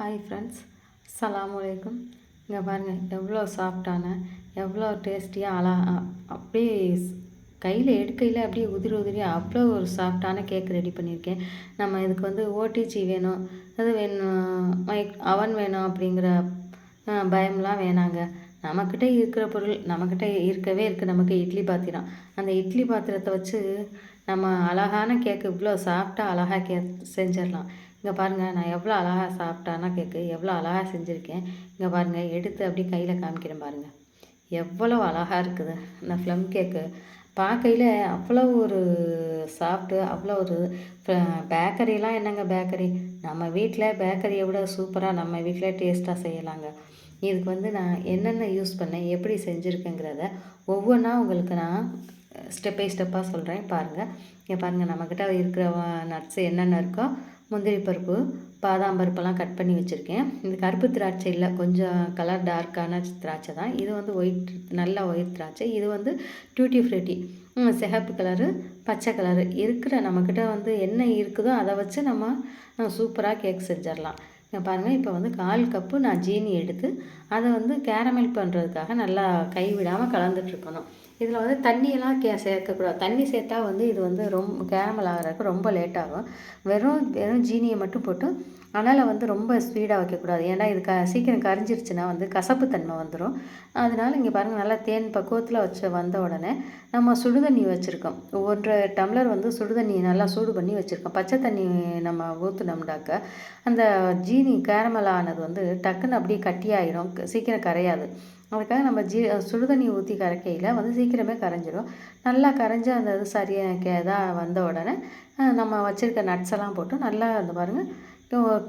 Hi friends அலாம் வலைக்கும் இங்கே பாருங்கள் எவ்வளோ சாஃப்டான எவ்வளோ டேஸ்டியாக அழகா அப்படியே கையில் எடுக்கையில் அப்படியே உதிரி உதிரியாக அவ்வளோ ஒரு சாஃப்டான கேக் ரெடி பண்ணியிருக்கேன். நம்ம இதுக்கு வந்து ஓடிஜி வேணும் அது வேணும் மைக் அவன் வேணும் அப்படிங்கிற பயம்லாம் வேணாங்க. நம்மக்கிட்ட இருக்கிற பொருள் நம்மக்கிட்ட இருக்கவே இருக்குது நமக்கு இட்லி பாத்திரம். அந்த இட்லி பாத்திரத்தை வச்சு நம்ம அழகான கேக்கு இவ்வளோ சாஃப்டாக அழகாக கே செஞ்சிடலாம். இங்கே பாருங்கள் நான் எவ்வளோ அழகாக சாப்பிட்டானா கேக்கு எவ்வளோ அழகாக செஞ்சுருக்கேன். இங்கே பாருங்கள் எடுத்து அப்படியே கையில் காமிக்கிறேன் பாருங்கள் எவ்வளோ அழகாக இருக்குது. இந்த ஃப்ளம் கேக்கு பார்க்கையில் அவ்வளோ ஒரு சாஃப்ட்டு அவ்வளோ ஒரு பேக்கரிலாம் என்னங்க பேக்கரி நம்ம வீட்டில் பேக்கரியை விட சூப்பராக நம்ம வீட்டில் டேஸ்ட்டாக செய்யலாங்க. இதுக்கு வந்து நான் என்னென்ன யூஸ் பண்ணேன் எப்படி செஞ்சுருக்கேங்கிறத ஒவ்வொன்றா உங்களுக்கு நான் ஸ்டெப் பை ஸ்டெப்பாக சொல்கிறேன் பாருங்கள் இங்கே பாருங்கள் நம்மக்கிட்ட இருக்கிற நட்ஸ் என்னென்ன இருக்கோ முந்திரி பருப்பு பாதாம் பருப்பெல்லாம் கட் பண்ணி வச்சுருக்கேன். இந்த கருப்பு திராட்சை இல்லை கொஞ்சம் கலர் டார்க்கான திராட்சை தான். இது வந்து ஒயிட் நல்ல ஒயிட் திராட்சை. இது வந்து டியூட்டி ஃப்ரூட்டி சிகப்பு கலரு பச்சை கலரு இருக்கிற நம்மக்கிட்ட வந்து என்ன இருக்குதோ அதை வச்சு நம்ம சூப்பராக கேக் செஞ்சிடலாம். பாருங்கள் இப்போ வந்து கால் கப்பு நான் ஜீனி எடுத்து அதை வந்து கேரமல் பண்ணுறதுக்காக நல்லா கைவிடாமல் கலந்துட்டுருக்கணும் இதில் வந்து தண்ணியெல்லாம் கே சேர்க்கக்கூடாது. தண்ணி சேர்த்தா வந்து இது வந்து ரொம்ப கேரமல் ஆகிறதுக்கு ரொம்ப லேட் ஆகும். வெறும் வெறும் ஜீனியை மட்டும் போட்டு அதனால் வந்து ரொம்ப ஸ்பீடாக வைக்கக்கூடாது. ஏன்னா இது க சீக்கிரம் கரைஞ்சிருச்சுன்னா வந்து கசப்பு தன்மை வந்துடும் அதனால் இங்கே பாருங்கள் நல்லா தேன் பக்குவத்தில் வச்சு வந்த உடனே நம்ம சுடுதண்ணி வச்சுருக்கோம். ஒன்றரை டம்ளர் வந்து சுடுதண்ணி நல்லா சூடு பண்ணி வச்சுருக்கோம். பச்சை தண்ணி நம்ம ஊற்றுனோம்னாக்க அந்த ஜீனி கேரமல் ஆனது வந்து டக்குன்னு அப்படியே கட்டியாயிடும் சீக்கிரம் கரையாது. அதுக்காக நம்ம ஜீ சுடுதண்ணி ஊற்றி கரைக்கையில் வந்து சீக்கிரமே கரைஞ்சிடும் நல்லா கரைஞ்சி அந்த இது சரியாக இதாக வந்த உடனே நம்ம வச்சுருக்க நட்ஸ் எல்லாம் போட்டு நல்லா அந்த பாருங்கள்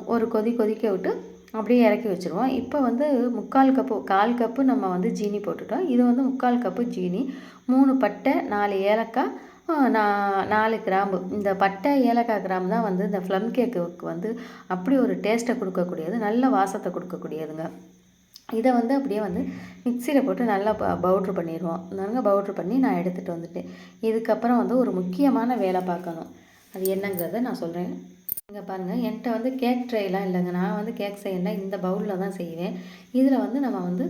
ஒரு கொதி கொதிக்க விட்டு அப்படியே இறக்கி வச்சுருவோம். இப்போ வந்து முக்கால் கப்பு கால் கப்பு நம்ம வந்து ஜீனி போட்டுட்டோம். இது வந்து முக்கால் கப்பு ஜீனி மூணு பட்டை நாலு ஏலக்காய் நான் நா- நாலு கிராம்பு. இந்த பட்டை ஏலக்காய் கிராம்பு தான் வந்து இந்த ஃப்ளம் கேக்கு வந்து அப்படி ஒரு டேஸ்ட்டை கொடுக்கக்கூடியது நல்ல வாசத்தை கொடுக்கக்கூடியதுங்க. இதை வந்து அப்படியே வந்து மிக்சியில் போட்டு நல்லா ப பவுட்ரு பண்ணிடுவோம். நாங்கள் பவுட்ரு பண்ணி நான் எடுத்துகிட்டு வந்துட்டேன். இதுக்கப்புறம் வந்து ஒரு முக்கியமான வேலை பார்க்கணும். அது என்னங்கிறத நான் சொல்கிறேன் இங்கே பாருங்கள் என்கிட்ட வந்து கேக் ட்ரேலாம் இல்லைங்க. நான் வந்து கேக் செய்யணும்னா இந்த பவுலில் தான் செய்வேன். இதில் வந்து நம்ம வந்து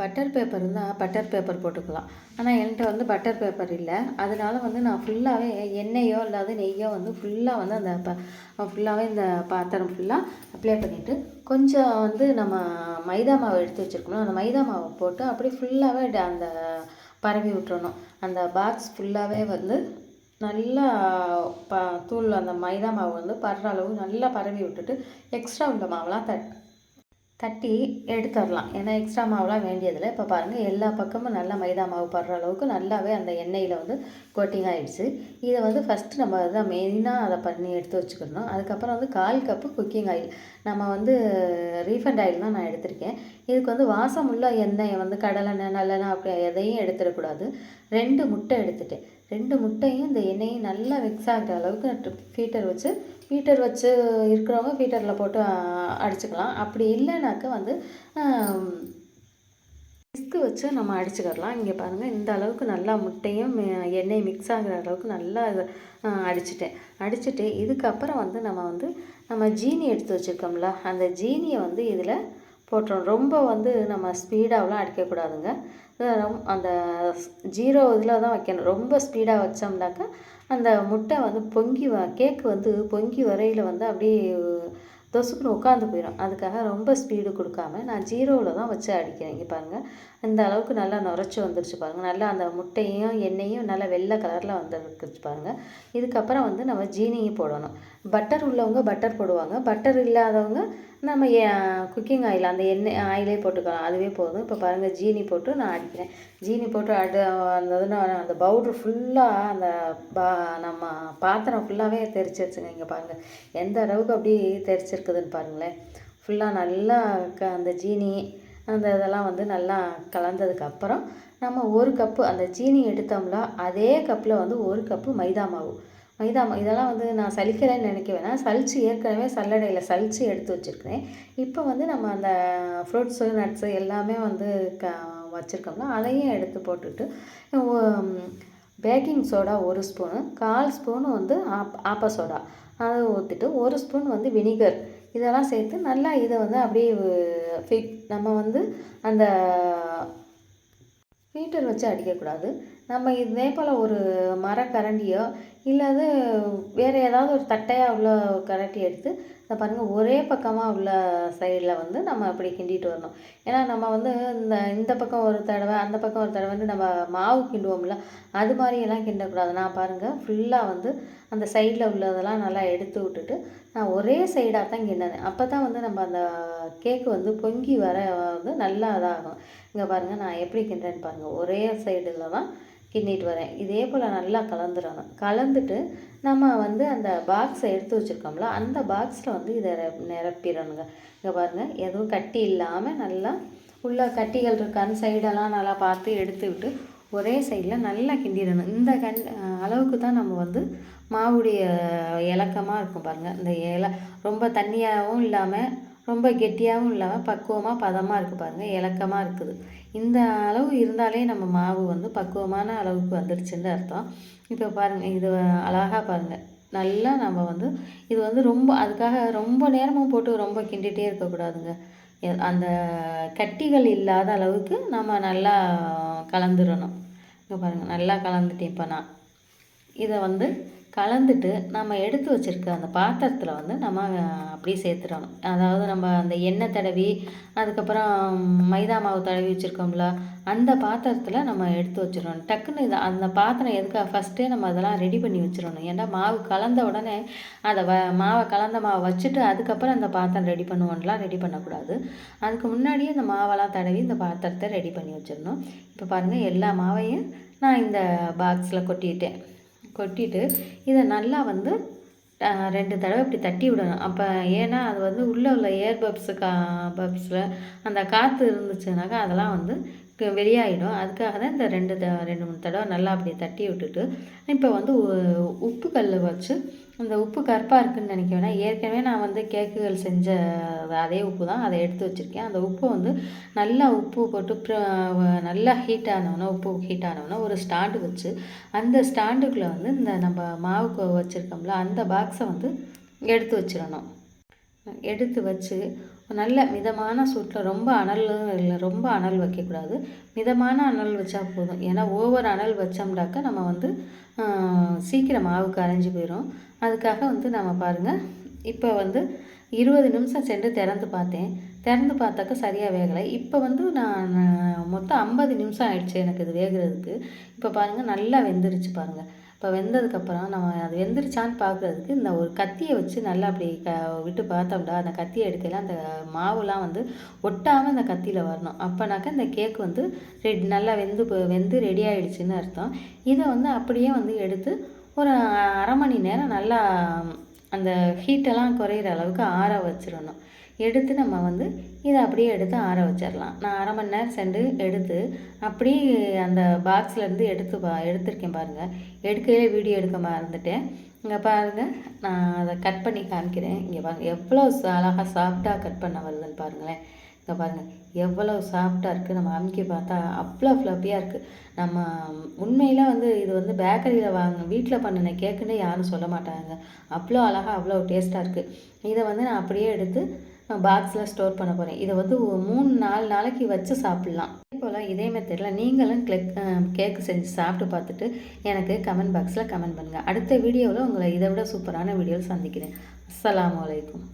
பட்டர் பேப்பர் இருந்தால் பட்டர் பேப்பர் போட்டுக்கலாம். ஆனால் என்கிட்ட வந்து பட்டர் பேப்பர் இல்லை. அதனால வந்து நான் ஃபுல்லாகவே எண்ணெயோ இல்லாத நெய்யோ வந்து ஃபுல்லாக வந்து அந்த ப ஃபுல்லாகவே இந்த பாத்திரம் ஃபுல்லாக அப்ளை பண்ணிவிட்டு கொஞ்சம் வந்து நம்ம மைதா மாவு எடுத்து வச்சுருக்கணும் அந்த மைதா மாவை போட்டு அப்படியே ஃபுல்லாகவே அந்த பரவி விட்டுறணும். அந்த பாக்ஸ் ஃபுல்லாகவே வந்து நல்லா ப தூள் அந்த மைதா மாவு வந்து படுற அளவு நல்லா பரவி விட்டுட்டு எக்ஸ்ட்ரா உள்ள மாவெலாம் தட் தட்டி எடுத்துடலாம். ஏன்னா எக்ஸ்ட்ரா மாவுலாம் வேண்டியதில்லை. இப்போ பாருங்கள் எல்லா பக்கமும் நல்லா மைதா மாவு படுற அளவுக்கு நல்லாவே அந்த எண்ணெயில் வந்து கோட்டிங் ஆகிடுச்சு இதை வந்து ஃபஸ்ட்டு நம்ம தான் மெயினாக அதை பண்ணி எடுத்து வச்சுக்கணும். அதுக்கப்புறம் வந்து கால் கப்பு குக்கிங் ஆயில் நம்ம வந்து ரீஃபண்ட் ஆயில் தான் நான் எடுத்திருக்கேன். இதுக்கு வந்து வாசம் உள்ள எண்ணெயை வந்து கடலெண்ணெய் நல்லெண்ணெய் அப்படி எதையும் எடுத்துடக்கூடாது. ரெண்டு முட்டை எடுத்துட்டேன். ரெண்டு முட்டையும் இந்த எண்ணெயும் நல்லா மிக்ஸ் ஆகிற அளவுக்கு ஃபீட்டர் வச்சு ஃபீட்டர் வச்சு இருக்கிறவங்க ஃபீட்டரில் போட்டு அடிச்சுக்கலாம். அப்படி இல்லைனாக்கா வந்து டிஸ்க்கு வச்சு நம்ம அடிச்சுக்கிடலாம் இங்கே பாருங்கள் இந்த அளவுக்கு நல்லா முட்டையும் எண்ணெய் மிக்ஸ் ஆகிற அளவுக்கு நல்லா அடிச்சிட்டேன். அடிச்சுட்டு இதுக்கப்புறம் வந்து நம்ம வந்து நம்ம ஜீனி எடுத்து வச்சுருக்கோம்ல அந்த ஜீனியை வந்து இதில் போட்டுரும் ரொம்ப வந்து நம்ம ஸ்பீடாகலாம் அடிக்கக்கூடாதுங்க. ரொம்- அந்த ஜீரோ இதில் தான் வைக்கணும். ரொம்ப ஸ்பீடாக வச்சோம்னாக்கா அந்த முட்டை வந்து பொங்கி வ கேக்கு வந்து பொங்கி வரையில் வந்து அப்படியே தொசுக்குன்னு உட்காந்து போயிடும். அதுக்காக ரொம்ப ஸ்பீடு கொடுக்காம நான் ஜீரோவில் தான் வச்சு அடிக்கிறேன். இங்கே பாருங்கள் இந்த அளவுக்கு நல்லா நுரைச்சி வந்துருச்சு பாருங்கள் நல்லா அந்த முட்டையும் எண்ணெயும் நல்லா வெள்ளை கலரில் வந்துருக்குச்சு பாருங்கள் இதுக்கப்புறம் வந்து நம்ம ஜீனியும் போடணும். பட்டர் உள்ளவங்க பட்டர் போடுவாங்க. பட்டர் இல்லாதவங்க நம்ம குக்கிங் ஆயில் அந்த எண்ணெய் ஆயிலே போட்டுக்கலாம். அதுவே போதும். இப்போ பாருங்கள் ஜீனி போட்டு நான் அடிக்கிறேன். ஜீனி போட்டு அடு அந்த இது அந்த பவுட்ரு ஃபுல்லாக அந்த பா நம்ம பாத்திரம் ஃபுல்லாகவே தெரிச்சிருச்சுங்க இங்கே பாருங்கள் எந்த அளவுக்கு அப்படி தெரிச்சிருக்குதுன்னு பாருங்களேன். ஃபுல்லாக நல்லா க அந்த ஜீனி அந்த இதெல்லாம் வந்து நல்லா கலந்ததுக்கப்புறம் நம்ம ஒரு கப்பு அந்த ஜீனி எடுத்தோம்னா அதே கப்பில் வந்து ஒரு கப்பு மைதா மாவு. மைதா இதெல்லாம் வந்து நான் சலிக்கலைன்னு நினைக்க வேணாம். சலிச்சு ஏற்கனவே சல்லடையில் சலிச்சு எடுத்து வச்சுருக்கிறேன். இப்போ வந்து நம்ம அந்த ஃப்ரூட்ஸு நட்ஸு எல்லாமே வந்து க வச்சுருக்கோம்னா அதையும் எடுத்து போட்டுட்டு பேக்கிங் சோடா ஒரு ஸ்பூனு கால் ஸ்பூனு வந்து ஆப் ஆப்ப சோடா. அதை ஊற்றிட்டு ஒரு ஸ்பூன் வந்து வினிகர். இதெல்லாம் சேர்த்து நல்லா இதை வந்து அப்படியே ஃபிட் நம்ம வந்து அந்த ஹீட்டர் வச்சு அடிக்கக்கூடாது. நம்ம இதே போல் ஒரு மரக்கரண்டியோ அது வேறு ஏதாவது ஒரு தட்டையாக உள்ள கரண்டி எடுத்து இதை பாருங்கள் ஒரே பக்கமாக உள்ள சைடில் வந்து நம்ம அப்படி கிண்டிட்டு வரணும். ஏன்னா நம்ம வந்து இந்த இந்த பக்கம் ஒரு தடவை அந்த பக்கம் ஒரு தடவை வந்து நம்ம மாவு கிண்டுவோம்ல அது மாதிரியெல்லாம் கிண்டக்கூடாது. நான் பாருங்கள் ஃபுல்லாக வந்து அந்த சைடில் உள்ளதெல்லாம் நல்லா எடுத்து விட்டுட்டு நான் ஒரே சைடாக தான் கிண்டினேன் அப்போ தான் வந்து நம்ம அந்த கேக்கு வந்து பொங்கி வர வந்து நல்லா இதாகும். இங்கே பாருங்கள் நான் எப்படி கிண்டுறேன்னு பாருங்கள் ஒரே சைடில் தான் கிண்டிட்டு வரேன். இதே போல் நல்லா கலந்துடணும். கலந்துட்டு நம்ம வந்து அந்த பாக்ஸை எடுத்து வச்சுருக்கோம்ல அந்த பாக்ஸில் வந்து இதை நிரப்பிடணுங்க. இங்கே பாருங்கள் எதுவும் கட்டி இல்லாமல் நல்லா உள்ள கட்டிகள் இருக்கான்னு சைடெல்லாம் நல்லா பார்த்து எடுத்துக்கிட்டு ஒரே சைடில் நல்லா கிண்டிடணும். இந்த கண் அளவுக்கு தான் நம்ம வந்து மாவுடைய இலக்கமாக இருக்கும் பாருங்கள் இந்த இலை ரொம்ப தண்ணியாகவும் இல்லாமல் ரொம்ப கெட்டியாகவும் இல்லாமல் பக்குவமாக பதமாக இருக்குது பாருங்கள் இலக்கமாக இருக்குது. இந்த அளவு இருந்தாலே நம்ம மாவு வந்து பக்குவமான அளவுக்கு வந்துடுச்சுன்னு அர்த்தம். இப்போ பாருங்கள் இது அழகாக பாருங்கள் நல்லா நம்ம வந்து இது வந்து ரொம்ப அதுக்காக ரொம்ப நேரமும் போட்டு ரொம்ப கிண்டிகிட்டே இருக்கக்கூடாதுங்க. அந்த கட்டிகள் இல்லாத அளவுக்கு நம்ம நல்லா கலந்துடணும் இங்கே பாருங்கள் நல்லா கலந்துட்டேன் இப்போ நான். இதை வந்து கலந்துட்டு நம்ம எடுத்து வச்சுருக்க அந்த பாத்திரத்தில் வந்து நம்ம அப்படியே சேர்த்துடணும். அதாவது நம்ம அந்த எண்ணெய் தடவி அதுக்கப்புறம் மைதா மாவு தடவி வச்சுருக்கோம்ல அந்த பாத்திரத்தில் நம்ம எடுத்து வச்சிடணும். டக்குன்னு இது அந்த பாத்திரம் எதுக்காக ஃபஸ்ட்டே நம்ம அதெல்லாம் ரெடி பண்ணி வச்சிடணும். ஏன்னா மாவு கலந்த உடனே அதை வ மாவை கலந்த மாவை வச்சுட்டு அதுக்கப்புறம் அந்த பாத்திரம் ரெடி பண்ணுவோம்லாம் ரெடி பண்ணக்கூடாது. அதுக்கு முன்னாடியே இந்த மாவெல்லாம் தடவி இந்த பாத்திரத்தை ரெடி பண்ணி வச்சிடணும். இப்போ பாருங்கள் எல்லா மாவையும் நான் இந்த பாக்ஸில் கொட்டிட்டேன். கொட்டிட்டு இதை நல்லா வந்து ரெண்டு தடவை இப்படி தட்டி விடணும். அப்போ ஏன்னா அது வந்து உள்ளே உள்ள ஏர் பப்ஸு கா பப்ஸில் அந்த காற்று இருந்துச்சுனாக்கா அதெல்லாம் வந்து வெளியாகிடும் அதுக்காக தான் இந்த ரெண்டு த ரெண்டு மூணு தடவை நல்லா அப்படி தட்டி விட்டுட்டு இப்போ வந்து உப்பு கல் வச்சு அந்த உப்பு கருப்பாக இருக்குதுன்னு நினைக்க வேணாம் ஏற்கனவே நான் வந்து கேக்குகள் செஞ்ச அதே உப்பு தான் அதை எடுத்து வச்சுருக்கேன். அந்த உப்பு வந்து நல்லா உப்பு போட்டு நல்லா ஹீட் ஆனவுடனே உப்பு ஹீட் ஆனவுடனே ஒரு ஸ்டாண்டு வச்சு அந்த ஸ்டாண்டுக்குள்ளே வந்து இந்த நம்ம மாவுக்கு வச்சுருக்கோம்ல அந்த பாக்ஸை வந்து எடுத்து வச்சிடணும். எடுத்து வச்சு நல்ல மிதமான சூட்டில் ரொம்ப அனலும் இல்லை ரொம்ப அனல் வைக்கக்கூடாது. மிதமான அனல் வச்சா போதும். ஏன்னா ஓவர் அனல் வச்சோம்னாக்கா நம்ம வந்து சீக்கிரம் மாவு கரைஞ்சி போயிடும் அதுக்காக வந்து நம்ம பாருங்கள் இப்போ வந்து இருபது நிமிஷம் சென்று திறந்து பார்த்தேன். திறந்து பார்த்தாக்கா சரியாக வேகலை. இப்போ வந்து நான் மொத்தம் ஐம்பது நிமிஷம் ஆயிடுச்சு எனக்கு இது வேகிறதுக்கு. இப்போ பாருங்கள் நல்லா வெந்துருச்சு பாருங்கள் இப்போ வெந்ததுக்கப்புறம் நம்ம அது வெந்துருச்சான்னு பார்க்குறதுக்கு இந்த ஒரு கத்தியை வச்சு நல்லா அப்படி க விட்டு பார்த்தோம்டா. அந்த கத்தியை எடுக்கையில் அந்த மாவுலாம் வந்து ஒட்டாமல் அந்த கத்தியில் வரணும். அப்போனாக்கா இந்த கேக் வந்து ரெட் நல்லா வெந்து வெந்து ரெடி ஆகிடுச்சின்னு அர்த்தம். இதை வந்து அப்படியே வந்து எடுத்து ஒரு அரை மணி நேரம் நல்லா அந்த ஹீட்டெல்லாம் குறையிற அளவுக்கு ஆற வச்சிடணும். எடுத்து நம்ம வந்து இதை அப்படியே எடுத்து ஆற வச்சிடலாம். நான் அரை மணி நேரம் சென்று எடுத்து அப்படியே அந்த பாக்ஸ்லேருந்து எடுத்து பா எடுத்திருக்கேன் பாருங்கள் எடுக்கையிலே வீடியோ எடுக்க மறந்துட்டேன். இங்கே பாருங்கள் நான் அதை கட் பண்ணி காமிக்கிறேன். இங்கே பாருங்கள் எவ்வளோ அழகாக சாஃப்டாக கட் பண்ண வருதுன்னு பாருங்களேன். இங்கே பாருங்கள் எவ்வளோ சாஃப்டாக இருக்குது நம்ம அமுக்கி பார்த்தா அவ்வளோ ஃப்ளப்பியாக இருக்குது நம்ம உண்மையில் வந்து இது வந்து பேக்கரியில் வாங்க வீட்டில் பண்ணின கேக்குன்னு யாரும் சொல்ல மாட்டாங்க. அவ்வளோ அழகாக அவ்வளோ டேஸ்ட்டாக இருக்குது இதை வந்து நான் அப்படியே எடுத்து பாக்ஸில் ஸ்டோர் பண்ண போகிறேன் இதை வந்து மூணு நாலு நாளைக்கு வச்சு சாப்பிட்லாம். அதே போல் இதே மெத்தடில் நீங்களும் கிளிக் கேக்கு செஞ்சு சாப்பிட்டு பார்த்துட்டு எனக்கு கமெண்ட் பாக்ஸில் கமெண்ட் பண்ணுங்கள் அடுத்த வீடியோவில் உங்களை இதை விட சூப்பரான வீடியோவில் சந்திக்கிறேன். அஸ்லாம் வலைக்கம்